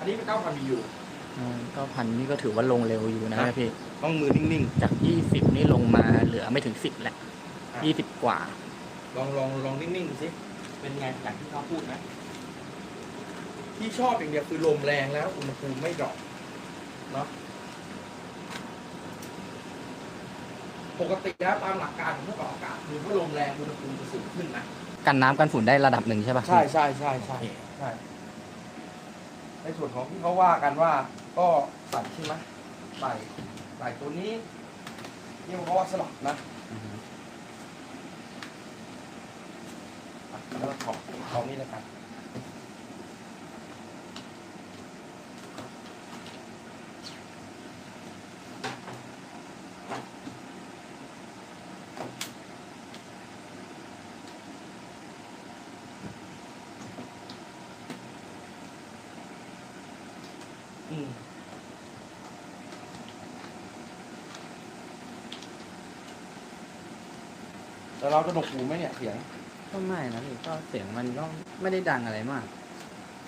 อันนี้เป็นเก้าพันยูก็พันนี่ก็ถือว่าลงเร็วอยู่นะฮะพี่ ต้องมือนิ่งจากยี่สิบนี่ลงมาเหลือไม่ถึงสิบแหละๆอะยี่สิบกว่าลองลองลองนิ่งๆดูสิ เป็นไงอย่างที่เขาพูดนะ ที่ชอบอย่างเดียวคือลมแรงแล้วอุณหภูมิไม่ดรอปเนาะ ปกติแล้วตามหลักการของเครื่องปรับอากาศคือถ้าลมแรงอุณหภูมิจะสูงขึ้นนะ กันน้ำกันฝุ่นได้ระดับหนึ่งใช่ปะใช่ใช่ใช่ใช่ใช่ใน ส่วนของที่เขาว่ากันว่าก็ใส่ใช่ไหมใส่ใส่ตัวนี้นี่เพราะว่าสลับนะอือฮึอะแล้วก็ของของนี่แล้วกัน แต่เราจะหนวกหูไหมเนี่ยเสียง ก็ไม่นะพี่ก็เสียงมันก็ไม่ได้ดังอะไรมาก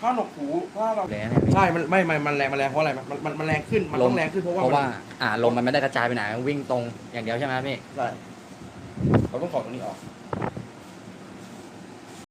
ถ้าหนวกหูถ้าเราแรงเนี่ยพี่ใช่ มันไม่ไม่มันแรงมันแรงเพราะอะไรมันมันมันแรงขึ้น มันต้องแรงขึ้นเพราะว่าเพราะว่า มันอ่าลมมันไม่ได้กระจายไปไหนวิ่งตรงอย่างเดียวใช่ไหมพี่ ใช่เราต้องถอดตรงนี้ออก